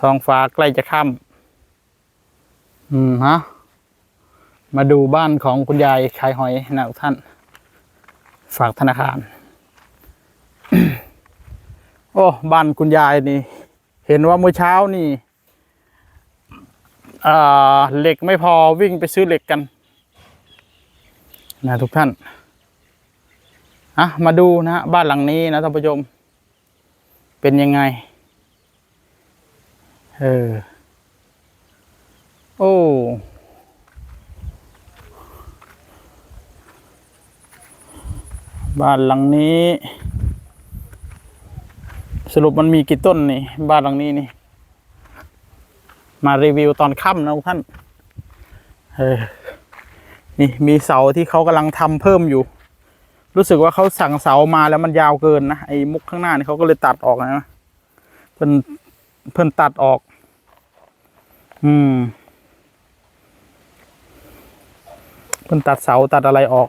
ท้องฟ้าใกล้จะค่ำอืมฮะ มาดูบ้านของคุณยายขายหอยนะทุกท่าน ฝากธนาคาร โอ้ บ้านคุณยายนี่ เห็นว่าเมื่อเช้านี่เหล็กไม่พอวิ่งไปซื้อเหล็กกัน นะทุกท่านอะมาดูนะฮะบ้านหลังนี้นะท่านผู้ชม เป็นยังไง เออ โอ้บ้านหลังนี้ สรุปมันมีกี่ต้นนี่ บ้านหลังนี้นี่ มารีวิวตอนค่ำนะท่าน เออ นี่มีเสาที่เขากำลังทำเพิ่มอยู่ รู้สึกว่าเขาสั่งเสามาแล้วมันยาวเกินนะไอ้มุกข้างหน้านี่เขาก็เลยตัดออกนะเพิ่น เพิ่นตัดออก อืม เพิ่นตัดเสาตัดอะไรออก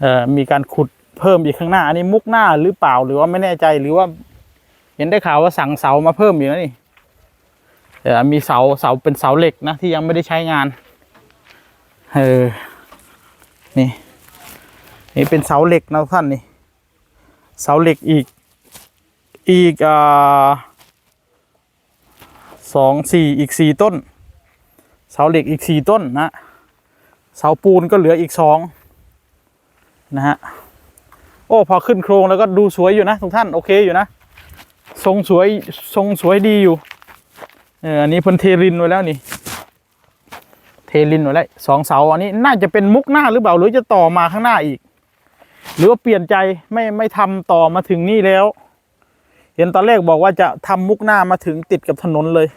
เอ่อ มีการขุดเพิ่มอีกข้างหน้า อันนี้มุกหน้าหรือเปล่า หรือว่าไม่แน่ใจหรือว่า เห็นได้ข่าวว่าสั่งเสามาเพิ่มอยู่นะนี่เออมีเสาเสาเป็นเสาเหล็กนะที่ยังไม่ได้ใช้งาน เออ นี่ นี่เป็นเสาเหล็กนะท่านนี่ เสาเหล็กอีกอีกอ่า สองสี่อีกสี่ต้น เสาเหล็กอีกสี่ต้นนะ เสาปูนก็เหลืออีกสองนะฮะ โอ้ พอขึ้นโครงแล้วก็ดูสวยอยู่นะทุกท่าน โอเคอยู่นะ ทรงสวย ทรงสวยดีอยู่ เอออันนี้เพิ่นเทรินไว้แล้วนี่ เทลินไว้แล้วสองเสา อันนี้น่าจะเป็นมุกหน้าหรือเปล่า หรือจะต่อมาข้างหน้าอีก หรือว่าเปลี่ยนใจไม่ไม่ทำต่อมาถึงนี่แล้ว เห็นตอนแรกบอกว่าจะทำมุกหน้ามาถึงติดกับถนนเลย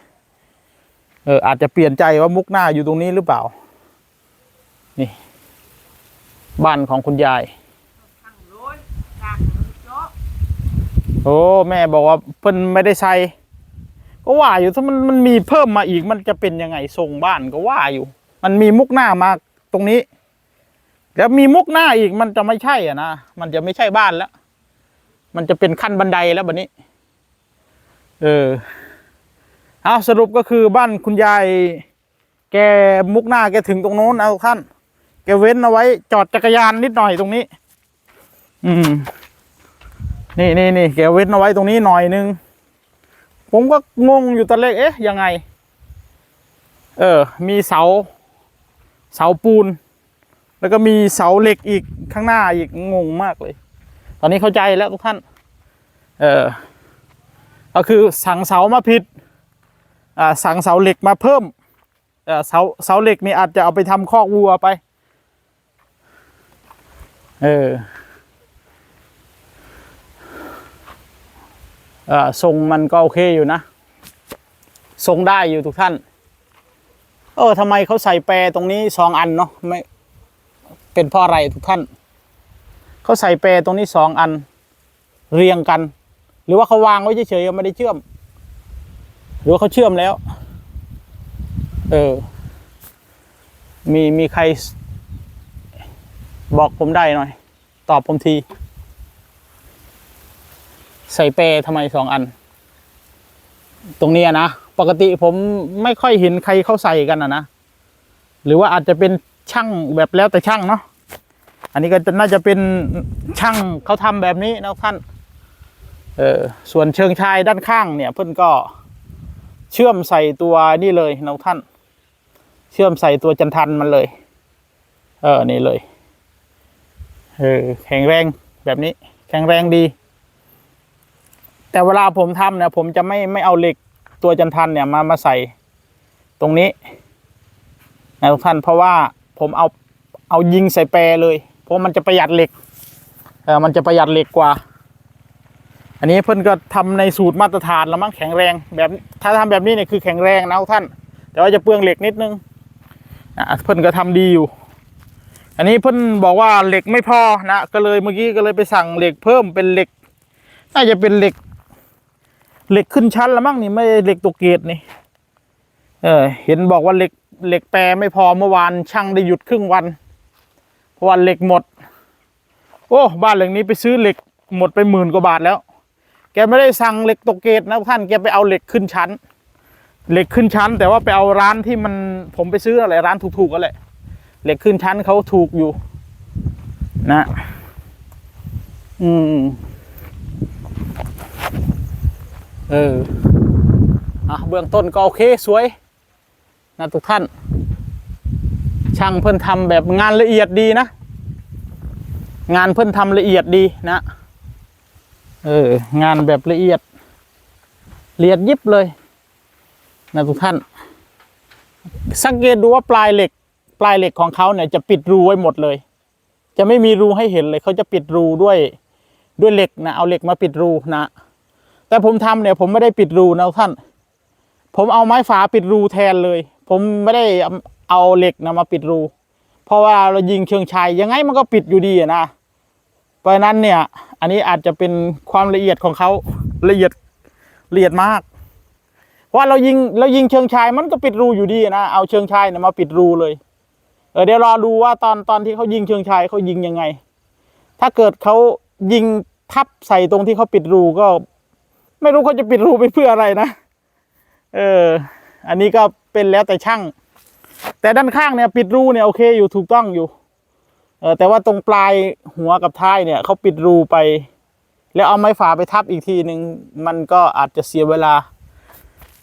เออ อาจจะเปลี่ยนใจว่ามุกหน้าอยู่ตรงนี้หรือเปล่า นี่ บ้านของคุณยาย โอ้แม่บอกว่าเพิ่นไม่ได้ใส่ก็ว่าอยู่ถ้ามันมันมีเพิ่มมาอีกมันจะเป็นยังไงทรงบ้านก็ว่าอยู่ มันมีมุกหน้ามาตรงนี้ แล้วมีมุกหน้าอีกมันจะไม่ใช่อะนะมันจะไม่ใช่บ้านแล้ว มันจะเป็นขั้นบันไดแล้วแบบนี้ เออเอาสรุปก็คือบ้านคุณยายแกมุกหน้าแกถึงตรงโน้นเอาท่าน แกเว้นเอาไว้ จอดจักรยานนิดหน่อยตรงนี้ อืม นี่นี่นี่แกเว้นเอาไว้ตรงนี้หน่อยนึง ผมก็งงอยู่ตอนแรกเอ๊ะยังไง เออ มีเสา เสาปูน แล้วก็มีเสาเหล็กอีกข้างหน้าอีกงงมากเลย ตอนนี้เข้าใจแล้วทุกท่าน เออ ก็คือสั่งเสามาผิดอ่าสั่งเสาเหล็กมาเพิ่มเสาเสาเหล็กนี่อาจจะเอาไปทำคอกวัวไป เอออ่อทรงมันก็โอเคอยู่นะ ทรงได้อยู่ทุกท่าน เออทำไมเขาใส่แปรตรงนี้สองอันเนาะไม่เป็นเพราะอะไรทุกท่าน เขาใส่แปรตรงนี้สองอัน เรียงกัน หรือว่าเขาวางไว้เฉยๆไม่ได้เชื่อม หรือว่าเขาเชื่อมแล้ว เออ มีมีใคร บอกผมได้หน่อย ตอบผมที ใส่เปรทำไมสองอัน ตรงนี้นะ ปกติผมไม่ค่อยเห็นใครเขาใส่กันนะนะหรือว่าอาจจะเป็นช่างแบบแล้วแต่ช่างเนาะอันนี้ก็น่าจะเป็นช่างเขาทำแบบนี้นะท่าน เออส่วนเชิงชายด้านข้างเนี่ยเพื่อนก็เชื่อมใส่ตัวนี่เลยนะท่าน เชื่อมใส่ตัวจันทันมันเลย เออนี่เลยเออแข็งแรงแบบนี้ แข็งแรงดี แต่เวลาผมทำเนี่ยผมจะไม่ไม่เอาเหล็กตัวจันทันเนี่ยมามาใส่ตรงนี้นะทุกท่านเพราะว่าผมเอาเอายิงใส่แปรเลย เพราะมันจะประหยัดเหล็กเออมันจะประหยัดเหล็กกว่า อันนี้เพิ่อนก็ทำในสูตรมาตรฐานแล้วมั้งแข็งแรงแบบถ้าทำแบบนี้เนี่ยคือแข็งแรงนะท่าน แต่ว่าจะเปลืองเหล็กนิดนึงนะเพิ่อนก็ทำดีอยู่ อันนี้เพิ่อนบอกว่าเหล็กไม่พอนะก็เลยเมื่อกี้ก็เลยไปสั่งเหล็กเพิ่มเป็นเหล็ก น่าจะเป็นเหล็ก เหล็กขึ้นชั้นแล้วมั้งนี่ไม่เหล็กตัวเกรดนี่เออเห็นบอกว่าเหล็กเหล็กแปรไม่พอเมื่อวานช่างได้หยุดครึ่งวันเพราะว่าเหล็กหมด โอ้บ้านหลังนี้ไปซื้อเหล็กหมดไปหมื่นกว่าบาทแล้ว แกไม่ได้สั่งเหล็กตกเกตนะท่านแกไปเอาเหล็กขึ้นชั้น เหล็กขึ้นชั้น แต่ว่าไปเอาร้านที่มันผมไปซื้ออะไรร้านถูกๆก็แหละเหล็กขึ้นชั้นเขาถูกอยู่ นะ อืม เอออะเบื้องต้นก็โอเคสวย นะทุกท่าน ช่างเพิ่นทำแบบงานละเอียดดีนะ งานเพิ่นทำละเอียดดีนะ เออ งานแบบละเอียดละเอียดยิบเลย นะทุกท่าน สังเกตดูว่าปลายเหล็ก ปลายเหล็กของเขาเนี่ยจะปิดรูไว้หมดเลย จะไม่มีรูให้เห็นเลย เขาจะปิดรูด้วยด้วยเหล็กนะเอาเหล็กมาปิดรูนะ แต่ผมทำเนี่ย ผมไม่ได้ปิดรูนะท่าน ผมเอาไม้ฝาปิดรูแทนเลย ผมไม่ได้เอาเหล็กนะมาปิดรู เพราะว่าเรายิงเชิงชัยยังไงมันก็ปิดอยู่ดีนะเพราะนั้นเนี่ย อันนี้อาจจะเป็นความละเอียดของเขาละเอียดละเอียดมาก เพราะว่าเรายิงเรายิงเชิงชายมันก็ปิดรูอยู่ดีนะเอาเชิงชายเนี่ยมาปิดรูเลยเออเดี๋ยวรอดูว่าตอนตอนที่เขายิงเชิงชายเขายิงยังไง ถ้าเกิดเขายิงทับใส่ตรงที่เขาปิดรูก็ ไม่รู้เขาจะปิดรูไปเพื่ออะไรนะ เออ อันนี้ก็เป็นแล้วแต่ช่าง แต่ด้านข้างเนี่ย ปิดรูเนี่ยโอเคอยู่ถูกต้องอยู่ เออแต่ว่าตรงปลายหัวกับท้ายเนี่ยเขาปิดรูไป แล้วเอาไม้ฝาไปทับอีกทีหนึ่งมันก็อาจจะเสียเวลา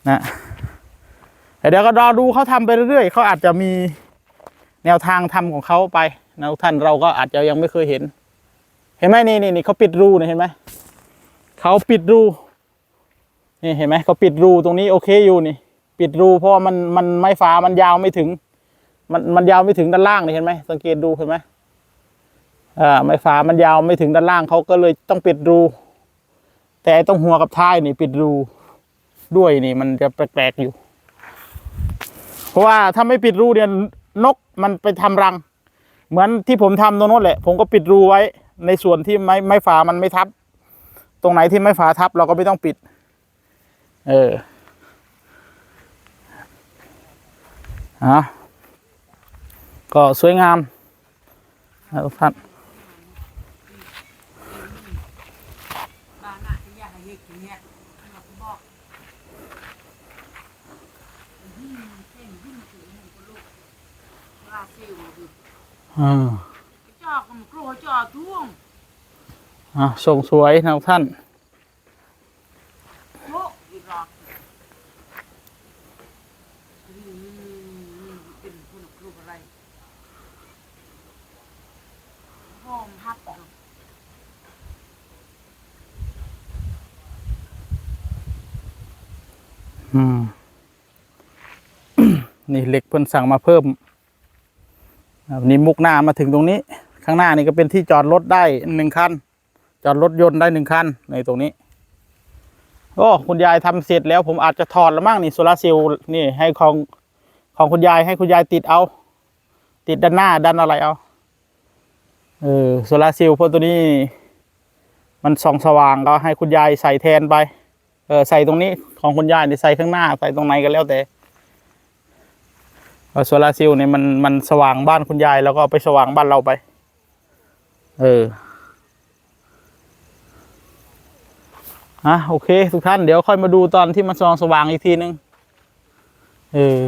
นะแต่เดี๋ยวก็รอดูเขาทำไปเรื่อยๆเขาอาจจะมีแนวทางทำของเขาไปนะทุกท่านเราก็อาจจะยังไม่เคยเห็น เห็นไหมนี่นี่นี่เขาปิดรูเนี่ยเห็นไหมเขาปิดรูนี่เห็นไหมเขาปิดรูตรงนี้โอเคอยู่นี่ ปิดรูเพราะมันมันไม้ฝามันยาวไม่ถึง มันมันยาวไม่ถึงด้านล่างนี่เห็นไหมสังเกตดูเห็นไหม ไม้ฝามันยาวไม่ถึงด้านล่างเขาก็เลยต้องปิดรู แต่ไอ้ตรงหัวกับท้ายนี่ปิดรูด้วยนี่มันจะแปลกๆอยู่ เพราะว่าถ้าไม่ปิดรูเนี่ยนกมันไปทำรัง เหมือนที่ผมทำตรงโน้นแหละ ผมก็ปิดรูไว้ ในส่วนที่ไม้ไม้ฝามันไม่ทับ ตรงไหนที่ไม้ฝาทับเราก็ไม่ต้องปิด เอออะก็สวยงามนะทุกท่านน่ะ ที่อยากให้เฮ็ดกินเนี่ยเราก็บอกอืมเส้นยิ่งถึงหนึ่งก็ลูกลาซิวดิอ่าจอกมันกลัวจอกท่วงอะส่งสวยนะทุกท่าน โอ้อีกรอบอืมเป็นคนกลัวอะไรห้องฮับอยู่ อืม นี่เหล็กเพิ่นสั่งมาเพิ่มนี่มุกหน้ามาถึงตรงนี้ ข้างหน้านี่ก็เป็นที่จอดรถได้หนึ่งคัน จอดรถยนต์ได้หนึ่งคันในตรงนี้โอ้คุณยายทำเสร็จแล้วผมอาจจะถอดแล้วมั้งนี่โซลาร์เซลล์นี่ให้ของของคุณยายให้คุณยายติดเอา ติดด้านหน้าด้านอะไรเอาเออโซลาร์เซลล์เพราะตัวนี้ มันส่องสว่างก็ให้คุณยายใส่แทนไป เออใส่ตรงนี้ของคุณยายนี่ใส่ข้างหน้าใส่ตรงไหนก็แล้วแต่โซลาซลล์เนี่ยมันมันสว่างบ้านคุณยายแล้วก็ไปสว่างบ้านเราไป เอออะโอเค ทุกท่านเดี๋ยวค่อยมาดูตอนที่มันสว่างสว่างอีกทีนึง เออ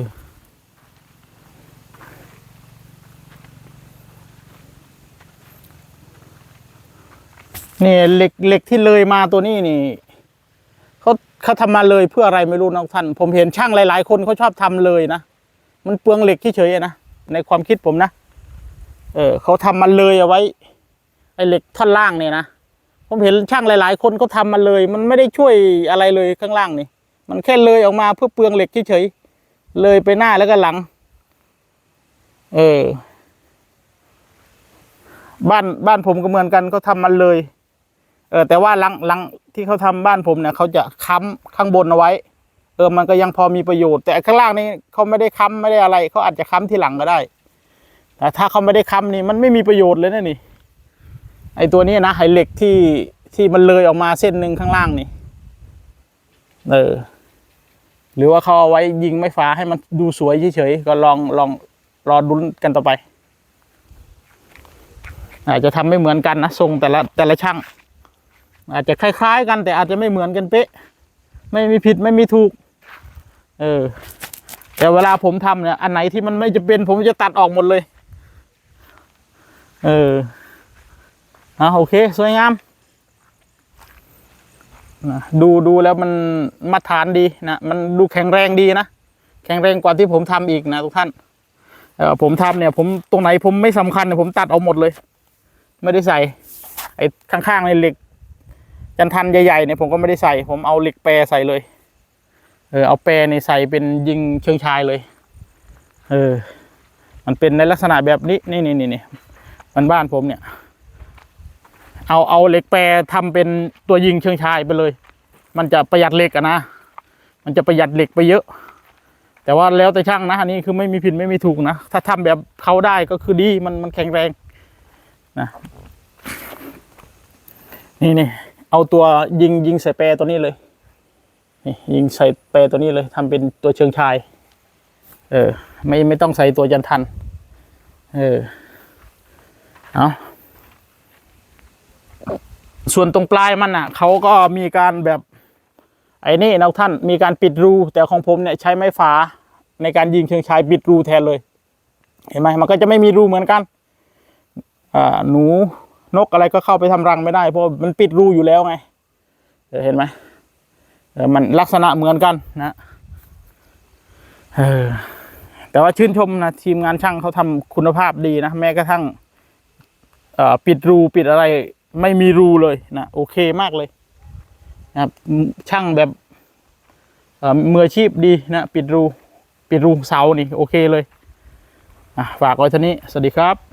นี่เหล็กเหล็กที่เลยมาตัวนี้นี่ เขาเขาทำมาเลยเพื่ออะไรไม่รู้นะท่าน ผมเห็นช่างหลาย ๆ คนเขาชอบทำเลยนะมันเปลืองเหล็กเฉยๆนะในความคิดผมนะเออเขาทำมาเลยเอาไว้ไอ้เหล็กท่อนล่างเนี่ยนะผมเห็นช่างหลาย ๆ คนเขาทำมาเลย มันไม่ได้ช่วยอะไรเลยข้างล่างนี่ มันแค่เลยออกมาเพื่อเปลืองเหล็กเฉยๆเลยไปหน้าแล้วก็หลัง เออ บ้านบ้านผมก็เหมือนกันเขาทำมันเลย เออแต่ว่าหลังหลัง ที่เขาทำบ้านผมเนี่ยเขาจะค้ำข้างบนเอาไว้ เออมันก็ยังพอมีประโยชน์ แต่ข้างล่างนี่เขาไม่ได้ค้ำไม่ได้อะไรเขาอาจจะค้ำที่หลังก็ได้ แต่ถ้าเขาไม่ได้ค้ำนี่มันไม่มีประโยชน์เลยนะนี่ ไอตัวนี้นะไฮเหล็กที่ที่มันเลยออกมาเส้นหนึ่งข้างล่างนี่ เออ หรือว่าเขาเอาไว้ยิงไม้ฟ้าให้มันดูสวยเฉยๆก็ลองลองรอดุนกันต่อไปอาจจะทำไม่เหมือนกันนะทรงแต่ละแต่ละช่าง อาจจะคล้าย ๆ กันแต่อาจจะไม่เหมือนกันเป๊ะ ไม่มีผิดไม่มีถูก เออ แต่เวลาผมทำเนี่ย อันไหนที่มันไม่จะเป็น ผมจะตัดออกหมดเลย เอออะโอเค สวยงามนะดูดูแล้วมันมาตรฐานดีนะ มันดูแข็งแรงดีนะ แข็งแรงกว่าที่ผมทำอีกนะทุกท่านเออผมทำเนี่ย ผมตรงไหนผมไม่สำคัญเนี่ยผมตัดเอาหมดเลย ไม่ได้ใส่ไอ้ข้างๆในเหล็ก จันทันใหญ่ๆเนี่ยผมก็ไม่ได้ใส่ ผมเอาเหล็กแปรใส่เลย เออเอาแปรในใส่เป็นยิงเชิงชายเลย เออ มันเป็นในลักษณะแบบนี้นี่นี่นี่นี่มันบ้านผมเนี่ย เอาเอาเหล็กแปรทำเป็นตัวยิงเชิงชายไปเลย มันจะประหยัดเหล็กอะนะ มันจะประหยัดเหล็กไปเยอะ แต่ว่าแล้วแต่ช่างนะอันนี้คือไม่มีผิดไม่มีถูกนะ ถ้าทำแบบเขาได้ก็คือดีมันมันแข็งแรงนะนี่นี่ เอาตัวยิงยิงใส่แปรตัวนี้เลยนี่ยิงใส่แปรตัวนี้เลยทำเป็นตัวเชิงชาย เออ ไม่ไม่ต้องใส่ตัวยันทัน เออเอาส่วนตรงปลายมันอะเขาก็มีการแบบ ไอ้นี่นะท่านมีการปิดรู แต่ของผมเนี่ยใช้ไม้ฝาในการยิงเชิงชายปิดรูแทนเลย เห็นไหมมันก็จะไม่มีรูเหมือนกัน อ่าหนู นกอะไรก็เข้าไปทำรังไม่ได้เพราะมันปิดรูอยู่แล้วไงเห็นไหมมันลักษณะเหมือนกันนะเออแต่ว่าชื่นชมนะทีมงานช่างเขาทำคุณภาพดีนะแม้กระทั่งปิดรูปิดอะไรไม่มีรูเลยนะโอเคมากเลยนะครับช่างแบบเมืออาชีพดีนะปิดรูปิดรูเสานี่โอเคเลยอะฝากไว้เท่านี้ สวัสดีครับ